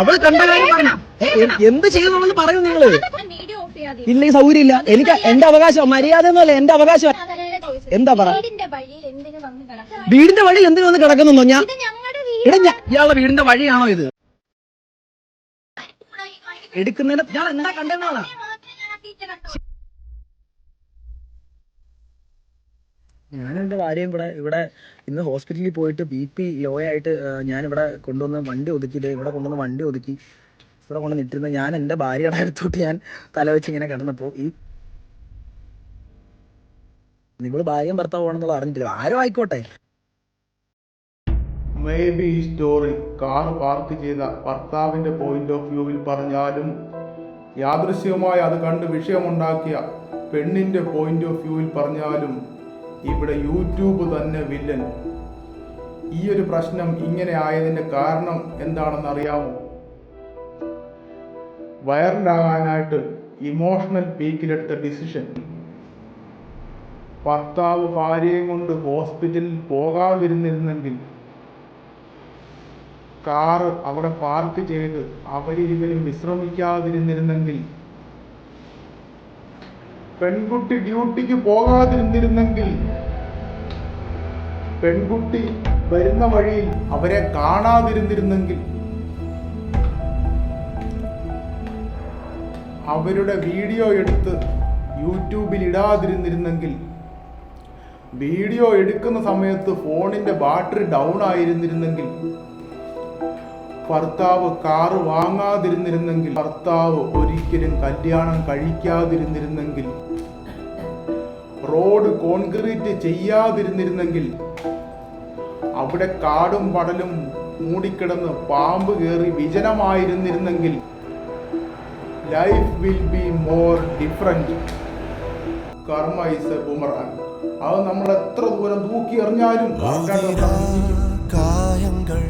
അവൾ കണ്ട കാര്യം പറഞ്ഞു. എന്ത് ചെയ്തെന്നുള്ളത് പറയൂ നിങ്ങൾ? ഇല്ല ഈ സൗകര്യം ഇല്ല എനിക്ക് എന്റെ അവകാശം മര്യാദ എന്നല്ല എന്റെ അവകാശം. എന്താ പറ? വീടിന്റെ വഴിയിൽ എന്തിനു വന്ന് കിടക്കണം വീടിന്റെ വഴി എന്തിനു വന്ന് കിടക്കുന്നോ ഞാൻ ഞാൻ ഇയാളുടെ വീടിന്റെ വഴിയാണോ ഇത്? എടുക്കുന്നതിന് ഞാൻ എന്താ കണ്ടെന്നാണ് ഞാൻ എന്റെ ഭാര്യയും ഇവിടെ ഇവിടെ ഇന്ന് ഹോസ്പിറ്റലിൽ പോയിട്ട് ബി പി ലോ ആയിട്ട് ഞാൻ ഇവിടെ കൊണ്ടുവന്ന് വണ്ടി ഒതുക്കിയില്ല ഇവിടെ കൊണ്ടുവന്ന് വണ്ടി ഒതുക്കി ഇവിടെ കൊണ്ട് നിട്ടിരുന്ന ഞാൻ എന്റെ ഭാര്യയുടെ അടുത്തോട്ട് ഞാൻ തല വെച്ച് ഇങ്ങനെ കിടന്നപ്പോ ഈ നിങ്ങൾ ഭാര്യയും ഭർത്താവ് പോകണമെന്നുള്ള അറിഞ്ഞിട്ടില്ല. ആരും ആയിക്കോട്ടെ. മേ ബി ഈ സ്റ്റോറി കാർ പാർക്ക് ചെയ്ത ഭർത്താവിന്റെ പോയിന്റ് ഓഫ് വ്യൂവിൽ പറഞ്ഞാലും യാദൃശ്യമായി അത് കണ്ട് വിഷയമുണ്ടാക്കിയ പെണ്ണിന്റെ പോയിന്റ് ഓഫ് വ്യൂവിൽ പറഞ്ഞാലും ഇവിടെ യൂട്യൂബ് തന്നെ വില്ലൻ. ഈ ഒരു പ്രശ്നം ഇങ്ങനെ ആയതിന്റെ കാരണം എന്താണെന്ന് അറിയാമോ വൈറലാകാനായിട്ട് ഇമോഷണൽ പീക്കിലെടുത്ത ഡിസിഷൻ ഭർത്താവ് ഭാര്യയും കൊണ്ട് ഹോസ്പിറ്റലിൽ പോകാതിരുന്നിരുന്നെങ്കിൽ കാറ് അവിടെ പാർക്ക് ചെയ്ത് അവരിരുവരും വിശ്രമിക്കാതിരുന്നിരുന്നെങ്കിൽ പെൺകുട്ടി ഡ്യൂട്ടിക്ക് പോകാതിരുന്നിരുന്നെങ്കിൽ പെൺകുട്ടി വരുന്ന വഴിയിൽ അവരെ കാണാതിരുന്നിരുന്നെങ്കിൽ അവരുടെ വീഡിയോ എടുത്ത് യൂട്യൂബിൽ ഇടാതിരുന്നിരുന്നെങ്കിൽ വീഡിയോ എടുക്കുന്ന സമയത്ത് ഫോണിന്റെ ബാറ്ററി ഡൗൺ ആയിരുന്നിരുന്നെങ്കിൽ ഭർത്താവ് കാറ് വാങ്ങാതിരുന്നിരുന്നെങ്കിൽ ഭർത്താവ് ഒരിക്കലും കല്യാണം കഴിക്കാതിരുന്നിരുന്നെങ്കിൽ. Road concrete ചെയ്യാതിരുന്നിരുന്നെങ്കിൽ. അവിടെ കാടും പടലും മൂടിക്കിടന്ന് പാമ്പ് കയറി വിജനമായിരുന്നിരുന്നെങ്കിൽ. Life will be more different karma is a boomerang അത് നമ്മൾ എത്ര ദൂരം തൂക്കി എറിഞ്ഞാലും കായങ്ങൾ